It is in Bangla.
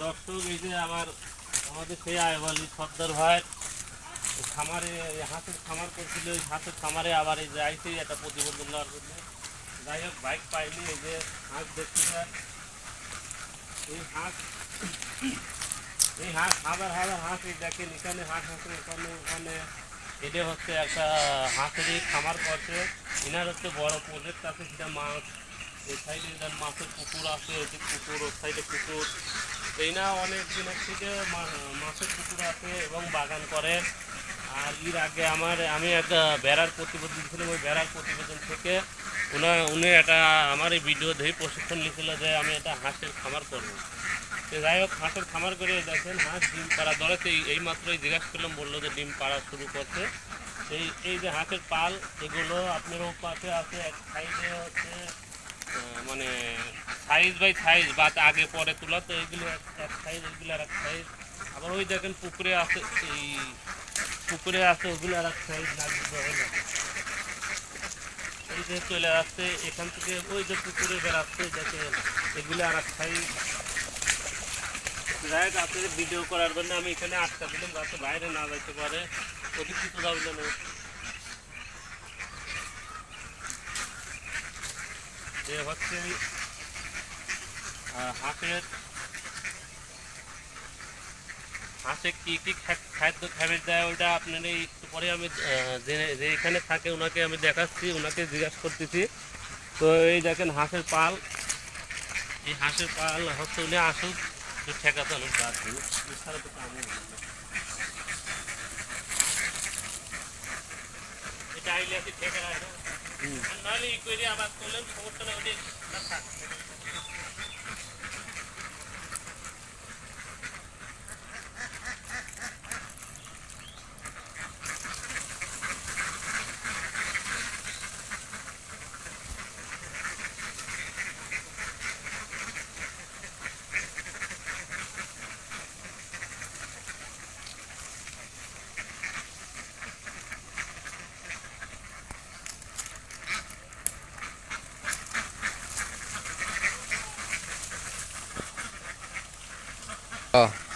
দর্শক, এই যে আবার আমাদের সেই আয়বালি সর্দার ভাই খামারে হাঁসের খামার করছিল ওই হাঁসের খামারে আবার এই যে আইসি একটা প্রতিবেদন নেওয়ার জন্য। যাই হোক, বাইক পাইনি, এই যে হাঁস দেখছি স্যার। এই হাঁস এই হাঁস, হাজার হাজার হাঁস এই দেখেন, এখানে হাঁস আছে ওখানে ওখানে এটা হচ্ছে একটা হাঁসেরই খামার করছে। এনার হচ্ছে বড় প্রজেক্ট আছে, সেটা মাছ। এই সাইডে মাছের পুকুর আছে যে পুকুর ওই সাইডে পুকুর। এই না অনেক দিনের থেকে মাছের পুকুর আছে এবং বাগান করে। আর এর আগে আমার, আমি একটা বেড়ার প্রতিবেদন দিয়েছিলাম, ওই বেড়ার প্রতিবেদন থেকে উনা, উনি একটা আমার এই ভিডিও দেখে প্রশিক্ষণ নিয়েছিল যে আমি একটা হাঁসের খামার করব। তো যাই হোক, হাঁসের খামার করে দেখেন, হাঁস ডিম পাড়া ধরে তো এই- মাত্রই জিজ্ঞাসা করলাম, বলল যে ডিম পাড়া শুরু করছে। এই এই যে হাঁসের পাল, এগুলো আপনার পাশে আছে, এক সাইডে হচ্ছে মানে সাইজ বাই সাইজ বা আগে, পরে তোলা, তো এগুলো এক- সাইজ এগুলো আর এক সাইজ আবার ওই দেখেন পুকুরে আছে, এই পুকুরে আছে, ওগুলো আর এক সাইজ না এই যে চলে আসছে, এখান থেকে ওই যে পুকুরে বেড়াচ্ছে দেখেন, এগুলো আর এক সাইজ যাই আপনাদের ভিডিও করার জন্য আমি এখানে আটকা দিলাম, যাতে বাইরে না যাইতে পারে। অধিকৃত যাবে না। এ হচ্ছে হাঁসের হাঁসে কি কি খাদ্য খাবে দেয় ওইটা আপনার এই পরে আমি যে যে এখানে থাকে ওনাকে আমি দেখাচ্ছি, ওনাকে জিজ্ঞাসা করতেছি। তো এই দেখেন হাঁসের পাল। এই হাঁসের পাল হচ্ছে উনি আসুক, একটু ঠেকাতে অনেক বাদ তো এটা আইলে ঠেকা নাহলে ই করে আবার করলেন খবরটা ওদের না থাক। Oh.